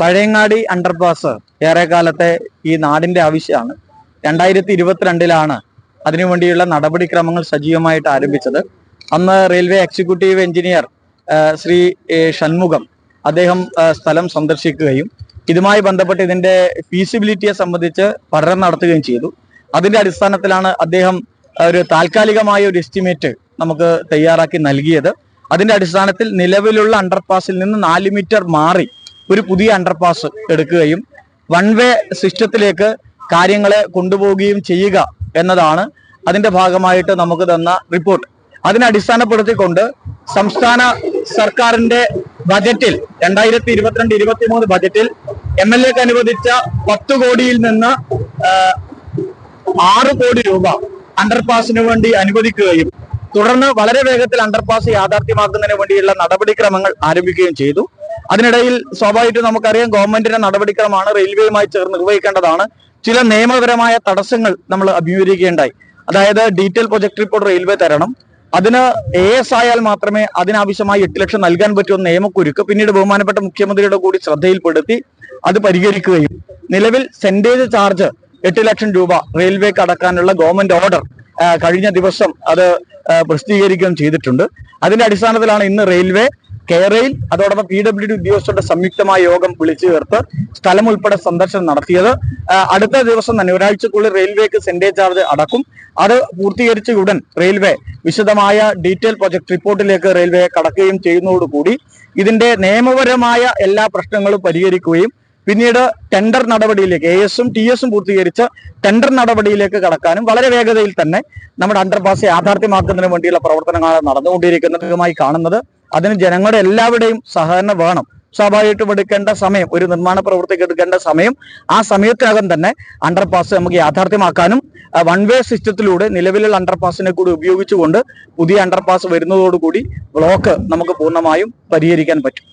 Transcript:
Pazhayangadi underpass ഏറെക്കാലത്തെ ഈ നാടിന്റെ ആവശ്യമാണ്. രണ്ടായിരത്തി ഇരുപത്തിരണ്ടിലാണ് അതിനുവേണ്ടിയുള്ള നടപടിക്രമങ്ങൾ സജീവമായിട്ട് ആരംഭിച്ചത്. അന്ന് railway executive engineer Shri Shanmugham അദ്ദേഹം സ്ഥലം സന്ദർശിക്കുകയും ഇതുമായി ബന്ധപ്പെട്ട് ഇതിന്റെ ഫീസിബിലിറ്റിയെ സംബന്ധിച്ച് പഠനം നടത്തുകയും ചെയ്തു. അതിന്റെ അടിസ്ഥാനത്തിലാണ് അദ്ദേഹം ഒരു താൽക്കാലികമായ ഒരു എസ്റ്റിമേറ്റ് നമുക്ക് തയ്യാറാക്കി നൽകിയത്. അതിന്റെ അടിസ്ഥാനത്തിൽ നിലവിലുള്ള അണ്ടർപാസിൽ നിന്ന് നാല് മീറ്റർ മാറി ഒരു പുതിയ അണ്ടർപാസ് എടുക്കുകയും വൺ വേ സിസ്റ്റത്തിലേക്ക് കാര്യങ്ങളെ കൊണ്ടുപോവുകയും ചെയ്യുക എന്നതാണ് അതിന്റെ ഭാഗമായിട്ട് നമുക്ക് തന്ന റിപ്പോർട്ട് അതിനെ അടിസ്ഥാനപ്പെടുത്തിക്കൊണ്ട് സംസ്ഥാന സർക്കാരിന്റെ ബജറ്റിൽ രണ്ടായിരത്തി ഇരുപത്തിരണ്ട് ഇരുപത്തി മൂന്ന് ബജറ്റിൽ എം എൽ എക്ക് അനുവദിച്ച പത്ത് കോടിയിൽ നിന്ന് ആറ് കോടി രൂപ അണ്ടർപാസിന് വേണ്ടി അനുവദിക്കുകയും തുടർന്ന് വളരെ വേഗത്തിൽ അണ്ടർപാസ് യാഥാർത്ഥ്യമാക്കുന്നതിന് വേണ്ടിയുള്ള നടപടിക്രമങ്ങൾ ആരംഭിക്കുകയും ചെയ്തു. അതിനിടയിൽ സ്വാഭാവികമായിട്ടും നമുക്കറിയാം ഗവൺമെന്റിന്റെ നടപടിക്രമമാണ് റെയിൽവേയുമായി ചേർന്ന് നിർവഹിക്കേണ്ടതാണ്. ചില നിയമപരമായ തടസ്സങ്ങൾ നമ്മൾ അഭിമുഖീകരിക്കേണ്ടായി അതായത് ഡീറ്റെയിൽ പ്രൊജക്ട് റിപ്പോർട്ട് റെയിൽവേ തരണം. അതിന് എ എസ് ആയാൽ മാത്രമേ അതിനാവശ്യമായി എട്ട് ലക്ഷം നൽകാൻ പറ്റുമെന്ന് നിയമക്കുരുക്ക് പിന്നീട് ബഹുമാനപ്പെട്ട മുഖ്യമന്ത്രിയുടെ കൂടി ശ്രദ്ധയിൽപ്പെടുത്തി അത് പരിഹരിക്കുകയും. നിലവിൽ സെന്റേജ് ചാർജ് എട്ട് ലക്ഷം രൂപ റെയിൽവേക്ക് അടക്കാനുള്ള ഗവൺമെന്റ് ഓർഡർ കഴിഞ്ഞ ദിവസം അത് പ്രസിദ്ധീകരിക്കുകയും ചെയ്തിട്ടുണ്ട്. അതിന്റെ അടിസ്ഥാനത്തിലാണ് ഇന്ന് റെയിൽവേ കെയറയിൽ അതോടൊപ്പം പി ഡബ്ല്യു ഡി ഉദ്യോഗസ്ഥരുടെ സംയുക്തമായ യോഗം വിളിച്ചു ചേർത്ത് സ്ഥലം ഉൾപ്പെടെ സന്ദർശനം നടത്തിയത്. അടുത്ത ദിവസം തന്നെ ഒരാഴ്ചക്കുള്ളിൽ റെയിൽവേക്ക് സെൻഡേ ചാർജ് അടക്കും. അത് പൂർത്തീകരിച്ച ഉടൻ റെയിൽവേ വിശദമായ ഡീറ്റെയിൽ പ്രൊജക്ട് റിപ്പോർട്ടിലേക്ക് റെയിൽവേ കടക്കുകയും ചെയ്യുന്നതോടുകൂടി ഇതിന്റെ നിയമപരമായ എല്ലാ പ്രശ്നങ്ങളും പരിഹരിക്കുകയും പിന്നീട് ടെൻഡർ നടപടിയിലേക്ക് എ എസും ടി എസും പൂർത്തീകരിച്ച് ടെൻഡർ നടപടിയിലേക്ക് കടക്കാനും വളരെ വേഗതയിൽ തന്നെ നമ്മുടെ അണ്ടർപാസ് യാഥാർത്ഥ്യമാക്കുന്നതിന് വേണ്ടിയുള്ള പ്രവർത്തനങ്ങളാണ് നടന്നുകൊണ്ടിരിക്കുന്നതുമായി കാണുന്നത്. അതിന് ജനങ്ങളുടെ എല്ലാവരുടെയും സഹകരണം വേണം. സ്വാഭാവികമായിട്ടും എടുക്കേണ്ട സമയം ഒരു നിർമ്മാണ പ്രവൃത്തിക്ക് എടുക്കേണ്ട സമയം ആ സമയത്തിനകം തന്നെ അണ്ടർപാസ് നമുക്ക് യാഥാർത്ഥ്യമാക്കാനും വൺ വേ സിസ്റ്റത്തിലൂടെ നിലവിലുള്ള അണ്ടർപാസിനെ കൂടി ഉപയോഗിച്ചുകൊണ്ട് പുതിയ അണ്ടർപാസ് വരുന്നതോടുകൂടി ബ്ലോക്ക് നമുക്ക് പൂർണമായും പരിഹരിക്കാൻ പറ്റും.